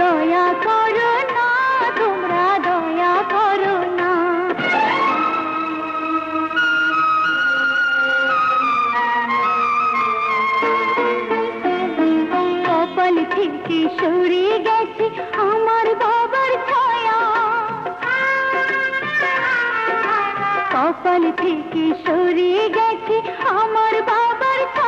দয়া করো না, তোমরা দয়া করো না। কপাল থেকে সরে গেছে আমার বাবার ছায়া। কপাল থেকে সরে গেছে আমার বাবার ছায়া।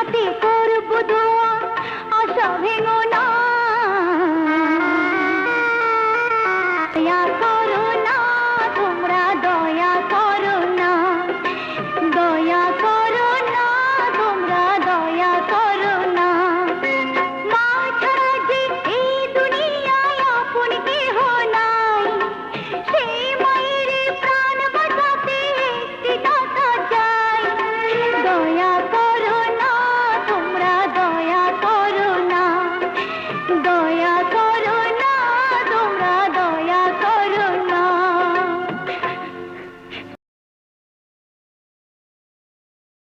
হাতে করব দোয়া আশা ভেঙো না।